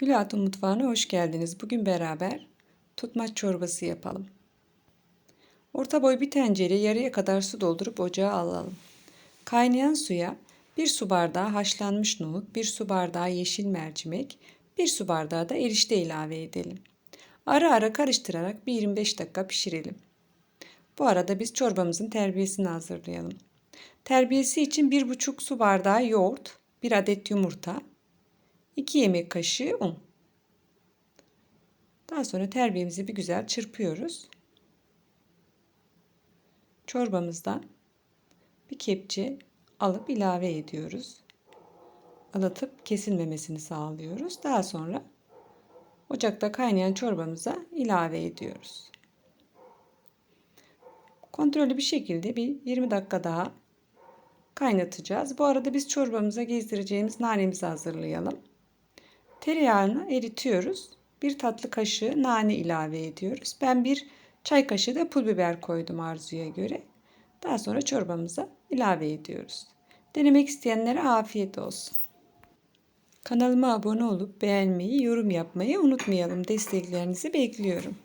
Gül Hatun Mutfağı'na hoş geldiniz. Bugün beraber tutmaç çorbası yapalım. Orta boy bir tencereye yarıya kadar su doldurup ocağa alalım. Kaynayan suya 1 su bardağı haşlanmış nohut, 1 su bardağı yeşil mercimek, 1 su bardağı da erişte ilave edelim. Ara ara karıştırarak bir 25 dakika pişirelim. Bu arada biz çorbamızın terbiyesini hazırlayalım. Terbiyesi için 1,5 su bardağı yoğurt, 1 adet yumurta, 2 yemek kaşığı un. Daha sonra terbiyemizi bir güzel çırpıyoruz. Çorbamızdan bir kepçe alıp ilave ediyoruz. Alıtıp kesilmemesini sağlıyoruz. Daha sonra ocakta kaynayan çorbamıza ilave ediyoruz. Kontrollü bir şekilde bir 20 dakika daha kaynatacağız. Bu arada biz çorbamıza gezdireceğimiz nanemizi hazırlayalım. Tereyağını eritiyoruz. Bir tatlı kaşığı nane ilave ediyoruz. Ben bir çay kaşığı da pul biber koydum arzuya göre. Daha sonra çorbamıza ilave ediyoruz. Denemek isteyenlere afiyet olsun. Kanalıma abone olup beğenmeyi, yorum yapmayı unutmayalım. Desteklerinizi bekliyorum.